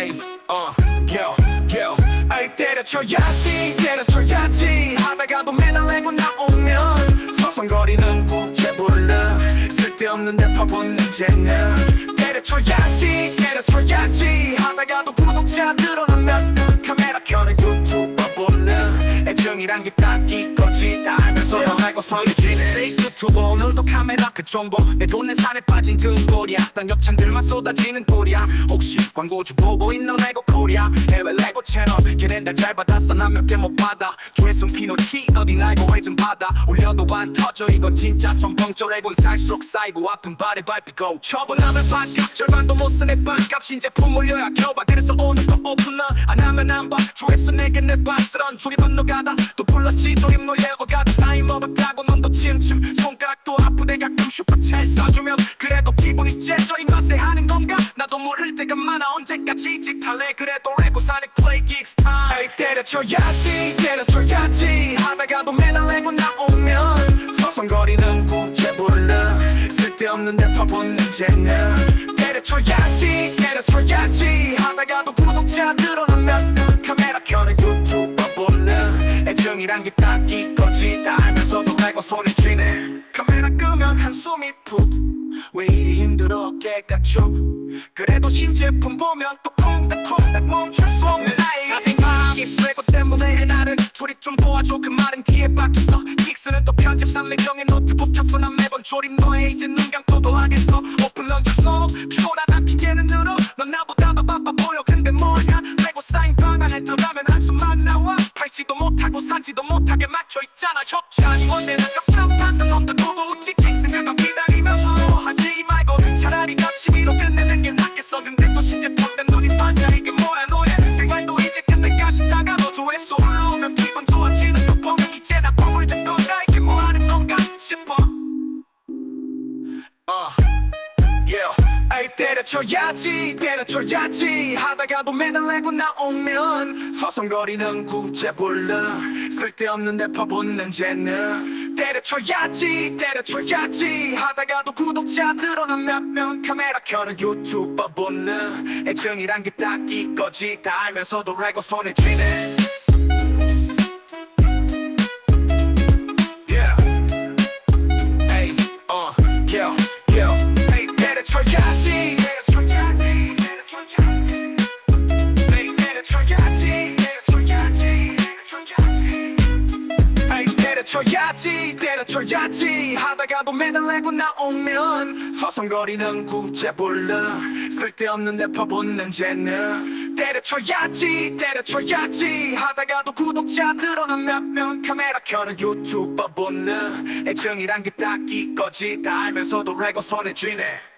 game 어 uh, yo yo. 아이 때려쳐야지 때려쳐야지. 하다가도 뭐 매달리고 나오면 서성거리는 구제불러 쓸데없는 데 파본 이제는 때려쳐야지 때려쳐야지. 하다가도 구독자 늘어나면 카메라 켜는 유튜버 불러 애정이란 게딱 이거지. 다 알면서 넌 알고 서유지는 유튜버 오늘도 카메라 그 정보 내 돈내 산에 빠진 등골이야. 딴 엽찬들만 쏟아지는 꼴이야. 혹시 광고주 보고 있는 레고 코리아. 해외 레고 채널. 걔넨 다잘 받았어. 난 몇 개 못 받아. 조회수 피노키 어디 날고 회좀 받아 올려도 안 터져. 이건 진짜 전벙절 레고는 살수록 쌓이고 아픈 발에 밟히고 처분하면 반값 절반도 못 쓰네 반값 신제품 올려야 겨봐 그래서 오늘도 오픈런 안 하면 안봐 조회수 내게 내 반스런 조립은 노가다. 또 불렀지 조립 노예고 가다. 나이 먹었다고 눈도 침침 손가락도 아프대 가끔 슈퍼챗 써주면 그래도 기분이 째져. 이 맛에 하는 건가? 나도 모를 때가 많아. 언제까지 짓할래? 그래도 레고 사는 플레이 긱스 타임 때려쳐야지 때려쳐야지. 하다가도 매달리고 나오면 서성거리는 구제 불러 쓸데없는 데 퍼붓는 재능. 때려쳐야지 때려쳐야지 숨이 푹 왜 이리 힘들어 어깨가 쭉 그래도 신제품 보면 또 콩닥콩닥 멈출 수 없는 아직 마음이 쇠고 때문에 나를 조립 좀 도와줘. 그 말은 뒤에 박혔어 킥스는 또 편집상 내정에 노트북 켰어. 난 매번 조립 너에 이제 눈 감고도 하겠어. 오픈 런처서 피곤하단 핑계는 늘어 넌 나보다 Yeah. 에이 때려쳐야지 때려쳐야지. 하다가도 매달리고 나오면 서성거리는 구제불러 쓸데없는 데 퍼붓는 재능. 때려쳐야지 때려쳐야지. 하다가도 구독자 늘어나면 카메라 켜는 유튜버 본능 애정이란 게딱 이거지. 다 알면서도 레고 손에 쥐네 때려쳐야지 때려쳐야지. 하다가도 매달리고 나오면 서성거리는 구제불러 쓸데없는 데 퍼붓는 재능. 때려쳐야지 때려쳐야지. 하다가도 구독자 늘어나면 카메라 켜는 유튜버 본능 애정이란 게딱 이거지 다 알면서도 레고 손에 쥐네